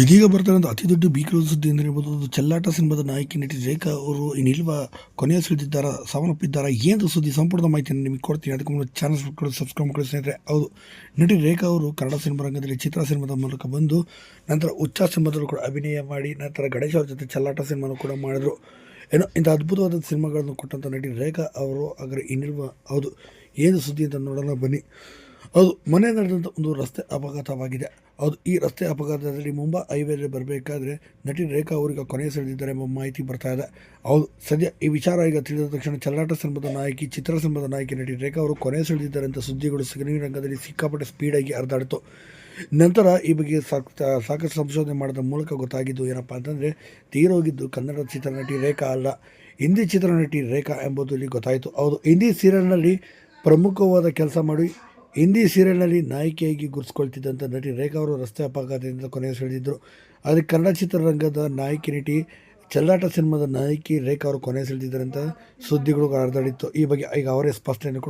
ಇದೀಗ ಬರ್ತಾರಂತ ಅತಿ ದೊಡ್ಡ ಭೀಕರ ಸುದ್ದಿ ಅಂದರೆ ಹೇಳ್ಬೋದು. ಅದು ಚೆಲ್ಲಾಟ ಸಿನಿಮಾದ ನಾಯಕಿ ನಟಿ ರೇಖಾ ಅವರು ಇನ್ನಿಲ್ವ ಕೊನೆಯ ಸುಳಿದಿದ್ದಾರಾ, ಸಾವನ್ನಪ್ಪಿದ್ದಾರಾ ಏನು ಸುದ್ದಿ ಸಂಪೂರ್ಣ ಮಾಹಿತಿಯನ್ನು ನಿಮಗೆ ಕೊಡ್ತೀನಿ. ಅದಕ್ಕೆ ಮುಂದೆ ಚಾನಲ್ ಸಬ್ಸ್ಕ್ರೈಬ್ ಮಾಡಿ ಸ್ನೇಹಿತರೆ. ಹೌದು, ನಟಿ ರೇಖಾ ಅವರು ಕನ್ನಡ ಸಿನಿಮಾ ರಂಗದಲ್ಲಿ ಚಿತ್ರ ಸಿನಿಮಾದ ಮೂಲಕ ಬಂದು ನಂತರ ಉಚ್ಚ ಸಿನಿಮಾದಲ್ಲೂ ಕೂಡ ಅಭಿನಯ ಮಾಡಿ ನಂತರ ಗಣೇಶ್ ಅವ್ರ ಜೊತೆ ಚೆಲ್ಲಾಟ ಸಿನಿಮಾನು ಕೂಡ ಮಾಡಿದರು. ಏನೋ ಇಂಥ ಅದ್ಭುತವಾದ ಸಿನಿಮಾಗಳನ್ನು ಕೊಟ್ಟಂಥ ನಟಿ ರೇಖಾ ಅವರು, ಹಾಗಾದ್ರೆ ಇನ್ನಿಲ್ವ ಹೌದು ಏನು ಸುದ್ದಿ ಅಂತ ನೋಡೋಣ ಬನ್ನಿ. ಹೌದು, ಮನೆ ನಡೆದಂಥ ಒಂದು ರಸ್ತೆ ಅಪಘಾತವಾಗಿದೆ. ಹೌದು, ಈ ರಸ್ತೆ ಅಪಘಾತದಲ್ಲಿ ಮುಂಬೈ ಹೈವೇಲಿ ಬರಬೇಕಾದ್ರೆ ನಟಿ ರೇಖಾ ಅವರಿಗೆ ಕೊನೆ ಸೆಳೆದಿದ್ದಾರೆ ಎಂಬ ಮಾಹಿತಿ ಬರ್ತಾ ಇದೆ. ಹೌದು, ಸದ್ಯ ಈ ವಿಚಾರ ಈಗ ತಿಳಿದ ತಕ್ಷಣ ಚಲನಾಟ ಸಂಬಂಧ ನಾಯಕಿ, ಚಿತ್ರ ಸಿನಿಮಾದ ನಾಯಕಿ ನಟಿ ರೇಖಾ ಅವರು ಕೊನೆ ಸೆಳೆದಿದ್ದಾರೆ ಅಂತ ಸುದ್ದಿಗಳು ಸಿಗನಿ ರಂಗದಲ್ಲಿ ಸಿಕ್ಕಾಪಟ್ಟೆ ಸ್ಪೀಡಾಗಿ ಹರಿದಾಡಿತು. ನಂತರ ಈ ಬಗ್ಗೆ ಸಾಕ್ ಸಾಕಷ್ಟು ಸಂಶೋಧನೆ ಮಾಡಿದ ಮೂಲಕ ಗೊತ್ತಾಗಿದ್ದು ಏನಪ್ಪ ಅಂತಂದರೆ, ತೀರೋಗಿದ್ದು ಕನ್ನಡ ಚಿತ್ರನಟಿ ರೇಖಾ ಅಲ್ಲ, ಹಿಂದಿ ಚಿತ್ರನಟಿ ರೇಖಾ ಎಂಬುದು ಇಲ್ಲಿ ಗೊತ್ತಾಯಿತು. ಹೌದು, ಹಿಂದಿ ಸೀರಿಯಲ್ನಲ್ಲಿ ಪ್ರಮುಖವಾದ ಕೆಲಸ ಮಾಡಿ ಹಿಂದಿ ಸೀರಿಯಲ್ನಲ್ಲಿ ನಾಯಕಿಯಾಗಿ ಗುರುತಿಸ್ಕೊಳ್ತಿದ್ದಂಥ ನಟಿ ರೇಖಾ ಅವರು ರಸ್ತೆ ಅಪಘಾತದಿಂದ ಕೊನೆಯ ಸೆಳೆದಿದ್ದರು ಆದರೆ ಕನ್ನಡ ಚಿತ್ರರಂಗದ ನಾಯಕಿ ನಟಿ, ಚೆಲ್ಲಾಟ ಸಿನಿಮಾದ ನಾಯಕಿ ರೇಖಾ ಅವರು ಕೊನೆ ಅಂತ ಸುದ್ದಿಗಳು ಹರಿದಾಡಿತ್ತು ಈ ಬಗ್ಗೆ ಈಗ ಅವರೇ ಸ್ಪಷ್ಟನೆ